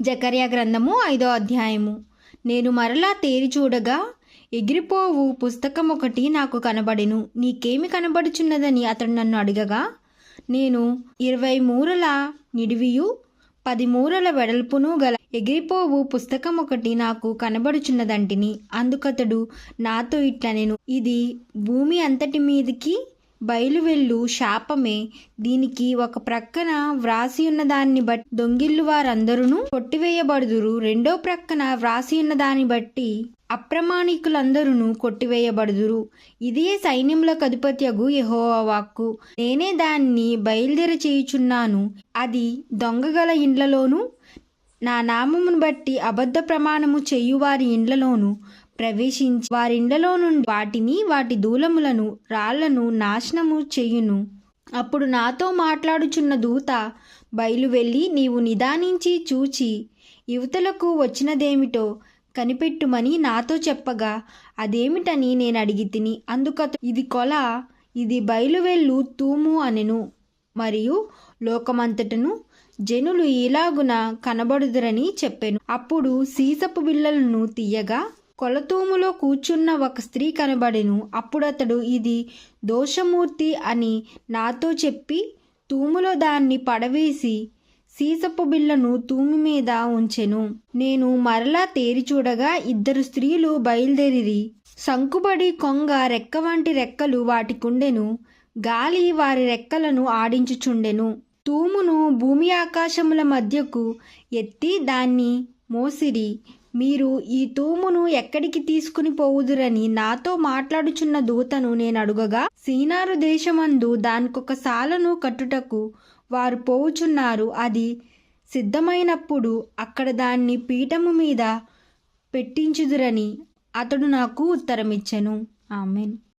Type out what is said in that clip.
జకర్యా గ్రంథము ఐదో అధ్యాయము. నేను మరలా తేరి చూడగా ఎగిరిపోవు పుస్తకం ఒకటి నాకు కనబడిను. నీకేమి కనబడుచున్నదని అతడు నన్ను అడగగా నేను ఇరవై మూరల నిడివియు పది మూరల వెడల్పును గల ఎగిరిపోవు పుస్తకం ఒకటి నాకు కనబడుచున్నదంటిని. అందుకతడు నాతో ఇట్లా నేను ఇది భూమి అంతటి మీదికి బయలువెళ్ళు శాపమే. దీనికి ఒక ప్రక్కన వ్రాసి ఉన్న దాన్ని బట్టి దొంగిల్లు వారందరూ కొట్టివేయబడుదురు. రెండో ప్రక్కన వ్రాసి ఉన్న దాన్ని బట్టి అప్రమాణికులందరూ కొట్టివేయబడుదురు. ఇదే సైన్యములకు అధిపత్యగు యెహోవా వాక్కు. నేనే దాన్ని బయలుదేర చేయుచున్నాను. అది దొంగగల ఇండ్లలోనూ నా నామమును బట్టి అబద్ధ ప్రమాణము చేయువారి ఇండ్లలోనూ ప్రవేశించి వారిండ్లలో నుండి వాటిని వాటి దూలములను రాళ్ళను నాశనము చేయును. అప్పుడు నాతో మాట్లాడుచున్న దూత బయలు వెళ్ళి నీవు నిదానించి చూచి యువతలకు వచ్చినదేమిటో కనిపెట్టుమని నాతో చెప్పగా అదేమిటని నేను అడిగి తిని అందుకత ఇది కొల ఇది బయలువెళ్ళు తూము అనెను. మరియు లోకమంతటను జనులు ఇలాగున కనబడుదురని చెప్పెను. అప్పుడు సీసపు బిళ్ళలను తీయగా కొలతూములో కూర్చున్న ఒక స్త్రీ కనబడెను. అప్పుడతడు ఇది దోషమూర్తి అని నాతో చెప్పి తూములో దాన్ని పడవేసి సీసపు బిళ్ళను తూము మీద ఉంచెను. నేను మరలా తేరి చూడగా ఇద్దరు స్త్రీలు బయలుదేరిరి. సంకుబడి కొంగ రెక్క వంటి రెక్కలు వాటికుండెను గాలి వారి రెక్కలను ఆడించుచుండెను. తూమును భూమి ఆకాశముల మధ్యకు ఎత్తి దాన్ని మోసిరి. మీరు ఈ తూమును ఎక్కడికి తీసుకుని పోవుదురని నాతో మాట్లాడుచున్న దూతను నేను అడుగగా సీనారు దేశమందు దానికొక సాలను కట్టుటకు వారు పోవుచున్నారు. అది సిద్ధమైనప్పుడు అక్కడ దాన్ని పీఠము మీద పెట్టించుదురని అతడు నాకు ఉత్తరమిచ్చెను. ఆమెన్.